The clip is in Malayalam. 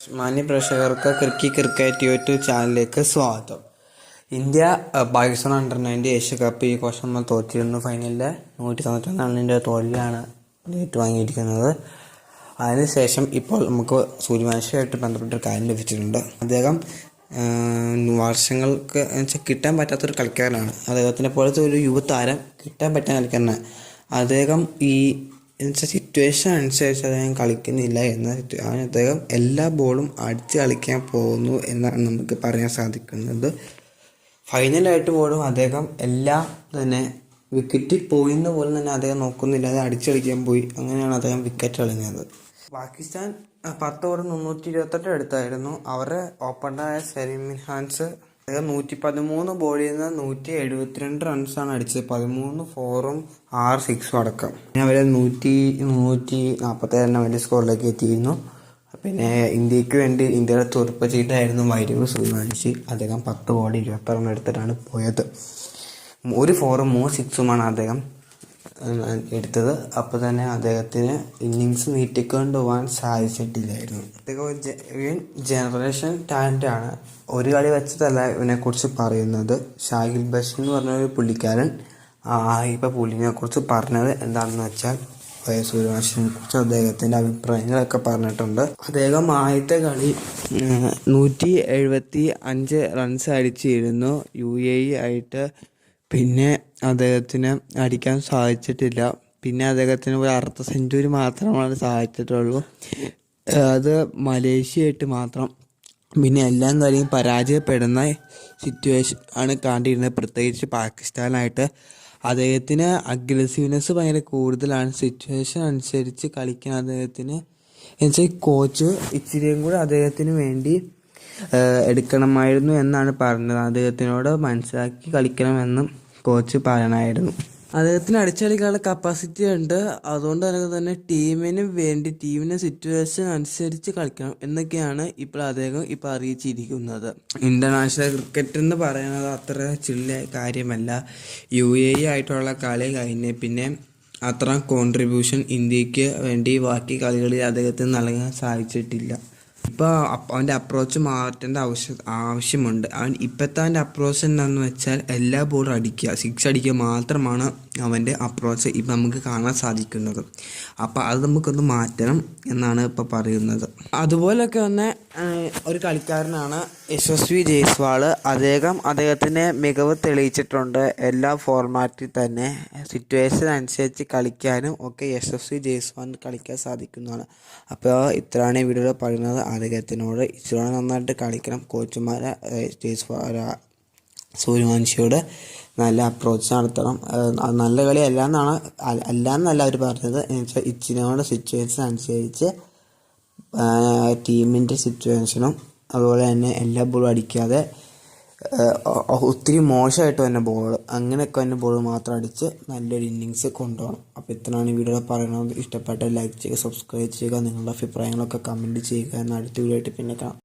മാന്യ പ്രേക്ഷകർക്ക് ക്രിക്കി ക്രിക്കറ്റ് യൂട്യൂബ് ചാനലിലേക്ക് സ്വാഗതം. India Pakistan under ninety Asia cup ഈ വർഷം തോറ്റിരുന്നു. ഫൈനലിൽ നൂറ്റി തൊണ്ണൂറ്റൊന്ന് റണ്ണിന്റെ തോൽവിയാണ് ഏറ്റുവാങ്ങിയിരിക്കുന്നത്. അതിനുശേഷം ഇപ്പോൾ നമുക്ക് സൂര്യവംശമായിട്ട് ബന്ധപ്പെട്ട ഒരു കാര്യം ലഭിച്ചിട്ടുണ്ട്. അദ്ദേഹം വർഷങ്ങൾക്ക് എന്നുവെച്ചാൽ കിട്ടാൻ പറ്റാത്തൊരു കളിക്കാരനാണ്. അദ്ദേഹത്തിനെ പോലത്തെ ഒരു യുവതാരം കിട്ടാൻ പറ്റാൻ കളിക്കാരനാണ്. അദ്ദേഹം ഈ എന്നുവെച്ചാൽ സിറ്റുവേഷൻ അനുസരിച്ച് അദ്ദേഹം കളിക്കുന്നില്ല എന്ന അവൻ അദ്ദേഹം എല്ലാ ബോളും അടിച്ച് കളിക്കാൻ പോകുന്നു എന്നാണ് നമുക്ക് പറയാൻ സാധിക്കുന്നത്. ഫൈനലായിട്ട് പോലും അദ്ദേഹം എല്ലാം തന്നെ വിക്കറ്റിൽ പോയിന്ന പോലെ തന്നെ അദ്ദേഹം നോക്കുന്നില്ല. അത് അടിച്ചു കളിക്കാൻ പോയി. അങ്ങനെയാണ് അദ്ദേഹം വിക്കറ്റ് കളഞ്ഞത് പാകിസ്ഥാൻ പത്ത് ഓവർ മുന്നൂറ്റി ഇരുപത്തെട്ട് എടുത്തായിരുന്നു. അവരുടെ ഓപ്പണറായ സലീം ഹാൻസ് അദ്ദേഹം നൂറ്റി പതിമൂന്ന് ബോളിൽ നിന്ന് നൂറ്റി എഴുപത്തിരണ്ട് റൺസാണ് അടിച്ചത്. പതിമൂന്ന് ഫോറും ആറ് സിക്സും അടക്കം. പിന്നെ അവരെ നൂറ്റി നൂറ്റി നാൽപ്പത്തേഴ് എണ്ണം വലിയ സ്കോറിലേക്ക് എത്തിയിരുന്നു. പിന്നെ ഇന്ത്യയ്ക്ക് വേണ്ടി ഇന്ത്യയുടെ തുറപ്പ് ചീട്ടായിരുന്നു വൈരവ് സൂര്യവംശി അദ്ദേഹം പത്ത് ബോളിൽ ഇരുപത്തി റൺ എടുത്തിട്ടാണ് പോയത്. ഒരു ഫോറും മൂന്ന് സിക്സുമാണ് അദ്ദേഹം എടുത്തത്. അപ്പോൾ തന്നെ അദ്ദേഹത്തിന് ഇന്നിങ്സ് നീട്ടിക്കൊണ്ട് പോകാൻ സാധിച്ചിട്ടില്ലായിരുന്നു അദ്ദേഹം ജനറേഷൻ ടാലന്റ് ആണ്. ഒരു കളി വെച്ചതല്ല ഇവനെക്കുറിച്ച് പറയുന്നത്. ഷാഹിൽ ബഷീർ എന്ന് പറഞ്ഞ ഒരു പുള്ളിക്കാരൻ ഇപ്പോൾ പുള്ളിനെ കുറിച്ച് പറഞ്ഞത് എന്താണെന്ന് വെച്ചാൽ സൂര്യഭാഷിനെ കുറിച്ച് അദ്ദേഹത്തിന്റെ അഭിപ്രായങ്ങളൊക്കെ പറഞ്ഞിട്ടുണ്ട്. അദ്ദേഹം ആദ്യത്തെ കളി നൂറ്റി എഴുപത്തി അഞ്ച് റൺസ് അടിച്ചിരുന്നു. യു എ ആയിട്ട് പിന്നെ അദ്ദേഹത്തിന് അടിക്കാൻ സാധിച്ചിട്ടില്ല. പിന്നെ അദ്ദേഹത്തിന് ഒരു അർദ്ധ സെഞ്ചുറി മാത്രമാണ് സാധിച്ചിട്ടുള്ളൂ. അത് മലേഷ്യയായിട്ട് മാത്രം. പിന്നെ എല്ലാം കാര്യം പരാജയപ്പെടുന്ന സിറ്റുവേഷൻ ആണ് കണ്ടിരുന്നത്. പ്രത്യേകിച്ച് പാകിസ്ഥാനായിട്ട്. അദ്ദേഹത്തിന് അഗ്രസീവ്നെസ് ഭയങ്കര കൂടുതലാണ്. സിറ്റുവേഷൻ അനുസരിച്ച് കളിക്കാൻ അദ്ദേഹത്തിന് എന്നുവെച്ചാൽ കോച്ച് ഇച്ചിരിയും കൂടെ അദ്ദേഹത്തിന് വേണ്ടി എടുക്കണമായിരുന്നു എന്നാണ് പറഞ്ഞത്. അദ്ദേഹത്തിനോട് മനസ്സിലാക്കി കളിക്കണമെന്നും കോച്ച് പറയണമായിരുന്നു അദ്ദേഹത്തിന് അടിച്ചടിക്കാനുള്ള കപ്പാസിറ്റി ഉണ്ട്. അതുകൊണ്ട് തന്നെ തന്നെ ടീമിന് വേണ്ടി ടീമിന്റെ സിറ്റുവേഷൻ അനുസരിച്ച് കളിക്കണം എന്നൊക്കെയാണ് ഇപ്പോൾ അദ്ദേഹം ഇപ്പോൾ അറിയിച്ചിരിക്കുന്നത്. ഇന്റർനാഷണൽ ക്രിക്കറ്റ് എന്ന് പറയുന്നത് അത്ര ചില്ല കാര്യമല്ല. യു എ ആയിട്ടുള്ള കളി കഴിഞ്ഞ് പിന്നെ അത്ര കോൺട്രിബ്യൂഷൻ ഇന്ത്യയ്ക്ക് വേണ്ടി ബാക്കി കളികളിൽ അദ്ദേഹത്തിന് നൽകാൻ സാധിച്ചിട്ടില്ല. ഇപ്പോൾ അവന്റെ അപ്രോച്ച് മാറ്റേണ്ട ആവശ്യം ആവശ്യമുണ്ട്. അവൻ ഇപ്പോഴത്തെ അവന്റെ അപ്രോച്ച് എന്താണെന്ന് വെച്ചാൽ എല്ലാ ബോളും അടിക്കുക. സിക്സ് അടിക്കുക മാത്രമാണ് അവന്റെ അപ്രോച്ച് ഇപ്പം നമുക്ക് കാണാൻ സാധിക്കുന്നത്. അപ്പോൾ അത് നമുക്കൊന്ന് മാറ്റണം എന്നാണ് ഇപ്പോൾ പറയുന്നത്. അതുപോലൊക്കെ തന്നെ ഒരു കളിക്കാരനാണ് യശസ്വി ജയ്സ്വാൾ അദ്ദേഹം അദ്ദേഹത്തിന്റെ മികവ് തെളിയിച്ചിട്ടുണ്ട് എല്ലാ ഫോർമാറ്റിൽ തന്നെ. സിറ്റുവേഷൻ അനുസരിച്ച് കളിക്കാനും ഒക്കെ യശസ്വി ജയ്സ്വാളിന് കളിക്കാൻ സാധിക്കുന്നതാണ്. അപ്പോൾ ഇത്രയാണ് ഈ വീഡിയോയിൽ പറയുന്നത്. അദ്ദേഹത്തിനോട് ഇച്ചിരി നന്നായിട്ട് കളിക്കണം. കോച്ചുമാരെ ജയ്സ്വാ സൂര്യവംശിയോട്. നല്ല അപ്രോച്ച് നടത്തണം. നല്ല കളി അല്ല എന്നാണ് അല്ല എന്നല്ല അവർ പറഞ്ഞത്. എന്നുവെച്ചാൽ ഇച്ചിനോട് സിറ്റുവേഷൻ അനുസരിച്ച് ടീമിന്റെ സിറ്റുവേഷനും അതുപോലെ തന്നെ എല്ലാ ബോളും അടിക്കാതെ ഒത്തിരി മോശമായിട്ട് തന്നെ ബോൾ അങ്ങനെയൊക്കെ തന്നെ ബോൾ മാത്രം അടിച്ച് നല്ലൊരു ഇന്നിങ്സ് കൊണ്ടുപോകണം. അപ്പോൾ ഇത്രയാണ് ഈ വീഡിയോ പറയുന്നത്. ഇഷ്ടപ്പെട്ട ലൈക്ക് ചെയ്യുക സബ്സ്ക്രൈബ് ചെയ്യുക നിങ്ങളുടെ അഭിപ്രായങ്ങളൊക്കെ കമന്റ് ചെയ്യുക. എന്ന അടുത്ത വീഡിയോ ആയിട്ട് പിന്നെ കാണാം.